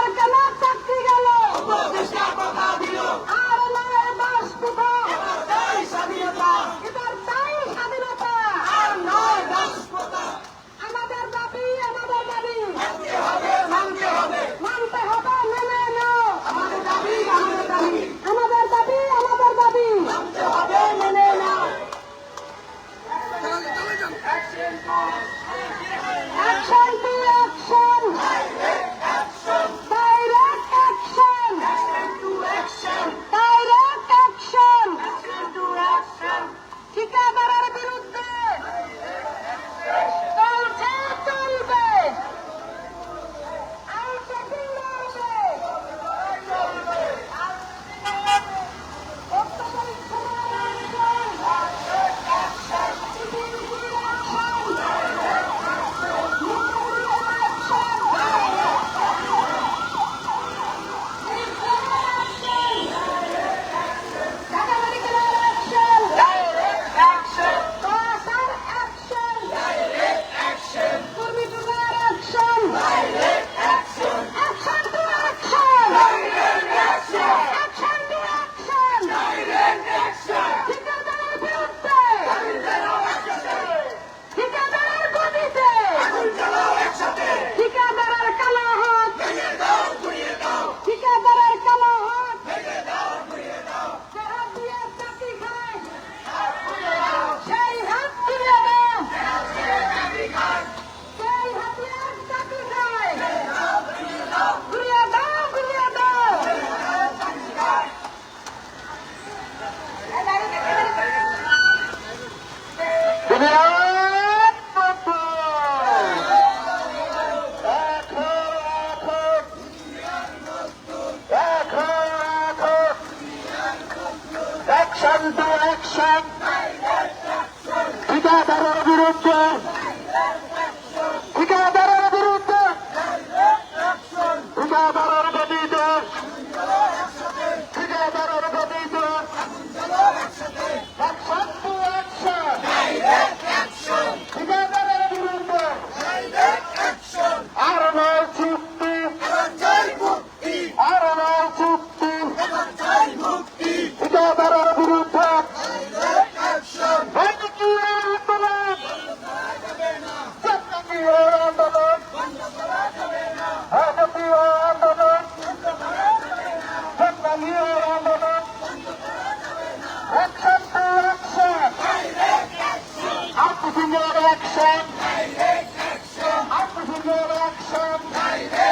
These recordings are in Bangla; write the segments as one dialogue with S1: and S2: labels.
S1: আর ঠিকাদারের বিরুদ্ধে
S2: Amen.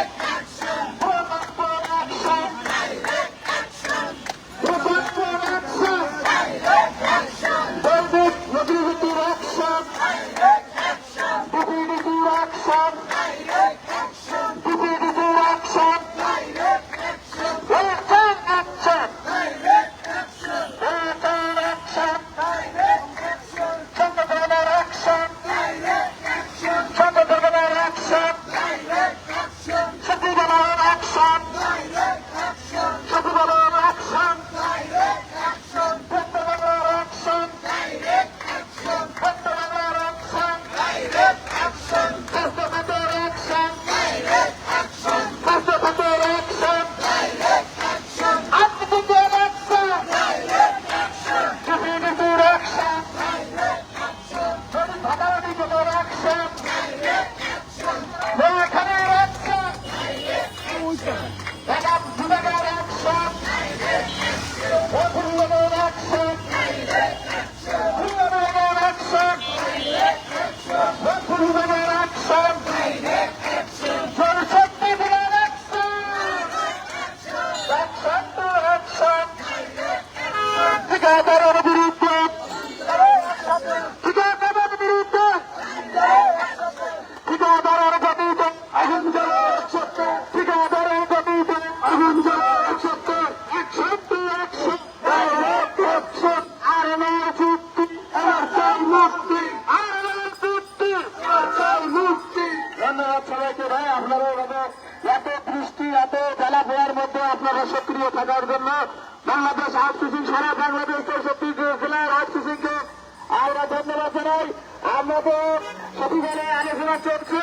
S2: চলছে।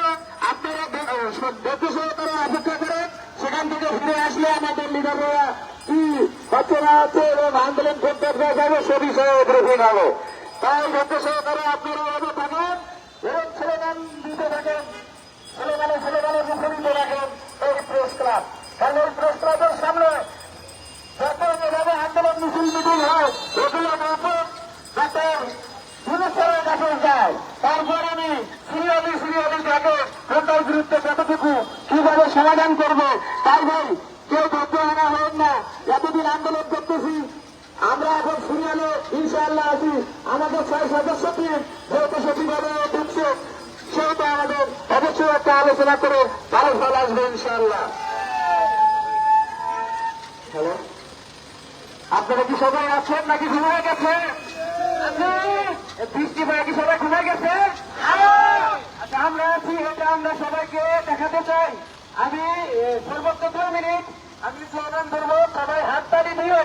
S2: আপনারা ধৈর্য সহকারে অপেক্ষা করেন। সেখান থেকে ফিরে আসলে আমাদের লিডাররা কি হচ্ছে না এবং আন্দোলন করতে যাবে সে বিষয়ে ব্রিফিং হবে তাই ধৈর্য সহকারে আপনারা অবে থাকেন এবং স্লোগান দিতে থাকেন তারপর আমি যাকে কোনটার বিরুদ্ধে কতটুকু কীভাবে সমাধান করব, তাই ভাই, কেউ হারা হন না। এতদিন আন্দোলন করতেছি, আমরা এখন সিরিয়ালে ইনশাআল্লাহ আছি। আমাদের ছয় সদস্য টিম যেহেতু সঠিকভাবে ঢুকছে সেহেতু আমাদের অবশ্যই একটা আলোচনা করে ভালো ফল আসবে ইনশাআল্লাহ। হ্যালো? আপনারা কি সবাই আছেন নাকি ঘুমিয়ে গেছে? বৃষ্টি পরে কি সবাই ঘুমিয়ে গেছে আচ্ছা আমরা আছি এটা আমরা সবাইকে দেখাতে চাই। আমি সর্বোচ্চ দুই মিনিট। আমি স্লোগান ধরবো, সবাই হাততালি দিয়ে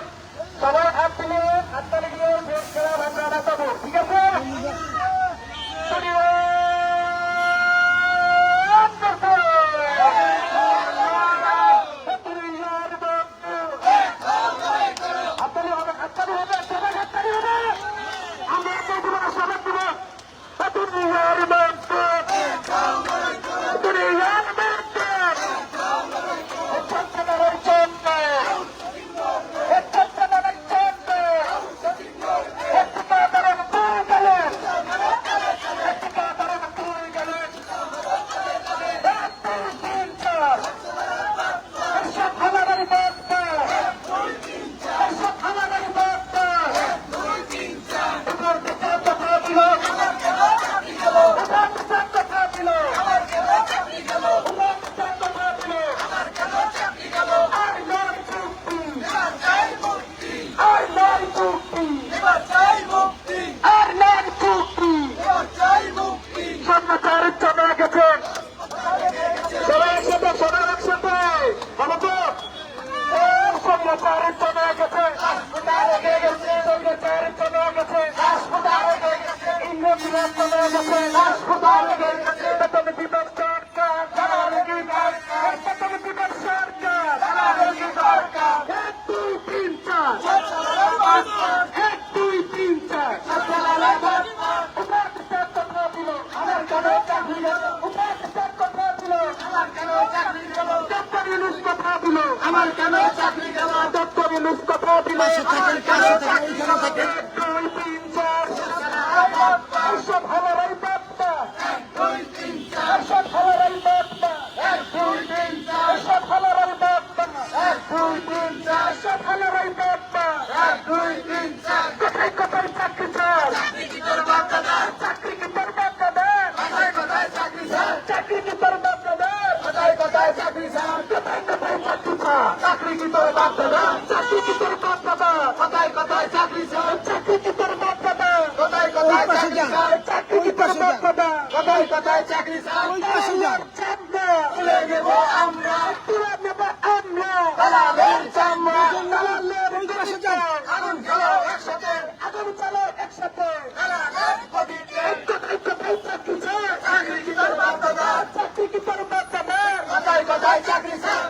S2: সবাই হাত দিয়ে দেশ খেলা আমরা নাচাবো ঠিক আছে? গেছে ইন্দ্রনীলের চলে গেছে হাসপাতালে গেছে বেতন বিভাগ সরকার জানালগি সরকার বেতন বিভাগ সরকার জানালগি এক দুই তিন চার এক দুই তিন চার চাকরি চাকরি ইউনুস কথা দিল আমার কেন চাকরি গেল ডক্টর ইউনুস কথা দিল আমার কেন চাকরি গেল এক দুই তিন চার কোথায় কোথায় চাকরি চার চাকরি কি তোর বাচ্চা দেয় চাকরি কি তোর বাচ্চা দেয় কোথায় কোথায় চাকরি চার চাকরি কি তোর বাচ্চা দেয় চাকরি কি তোর বাচ্চা দেয় কোথায় কোথায় চাকরি চার চাকরি কি তোর বাচ্চা দেয় চাকরি কি তোর বাচ্চা দেয় কোথায় কোথায় চাকরি চার চাঁদা তুলে নেব আমরা। তুলে নেব আমরা। দালালের চামড়া দালালের চামড়া। আগুন চালো একসাথে আগুন চালো একসাথে। দালালের গদিতে কোথায় কোথায় চাকরি চাকরি কি তোর বাচ্চা দেয় চাকরি কি তোর বাচ্চা দেয় কোথায় কোথায় চাকরি চার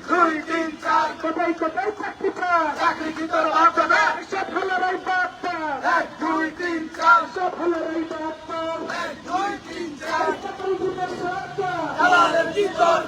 S2: দুই তিন চার কোথায় কোথায় চাকরি চার চাকরি কি তোর দেয় চারশো ভালো রই বাপ্পার এক দুই তিন চারশো ভালো রই বাপ্পার এক দুই তিন চার। চাকরি কি তোর সরকার দালালের কি দরকার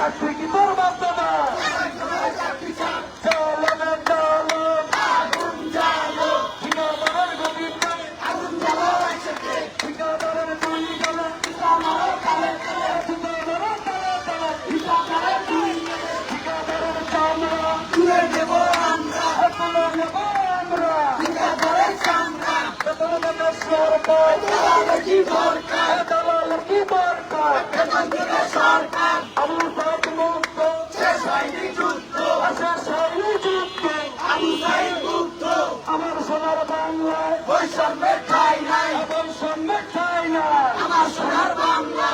S2: কাটবে কি
S3: পারবে সঙ্গে
S2: ঠাই নাই। আমার সঙ্গে ঠাই নাই। আমার সোনার বাংলা।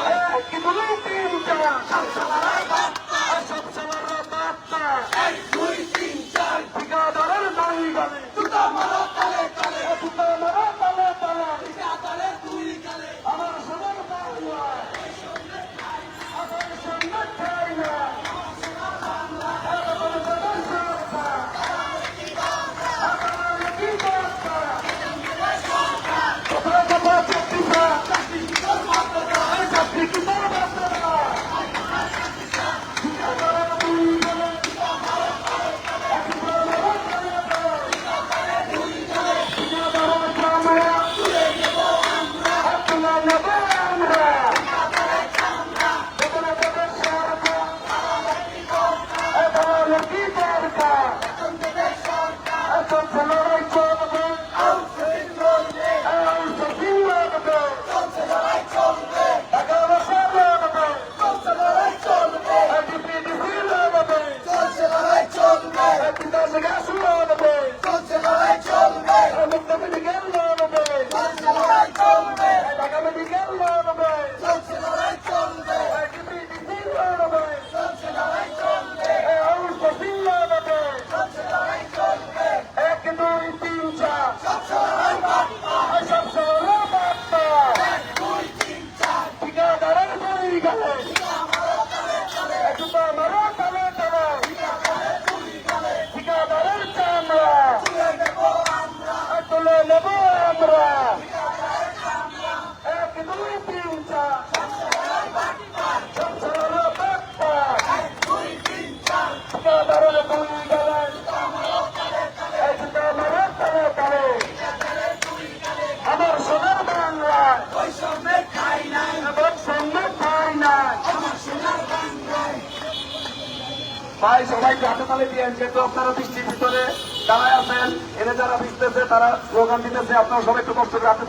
S2: সবাই গাছতালে দিয়ে আপনারা বৃষ্টির ভিতরে দাঁড়ায় আছেন এনে যারা ভিজতেছে, তারা স্লোগান দিতেছে, আপনারা সবাই একটু কষ্ট করে হাতে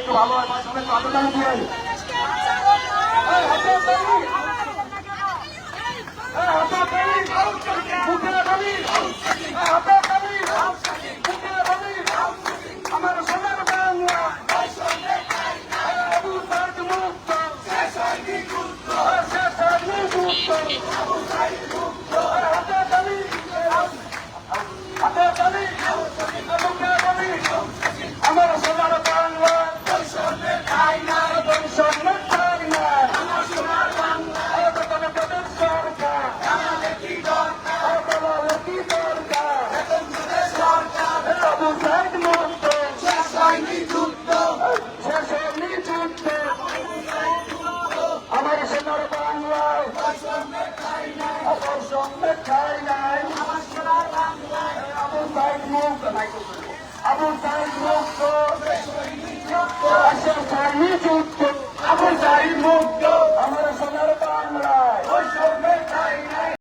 S2: একটু ভালো হয় সবাই একটু হাতে তালে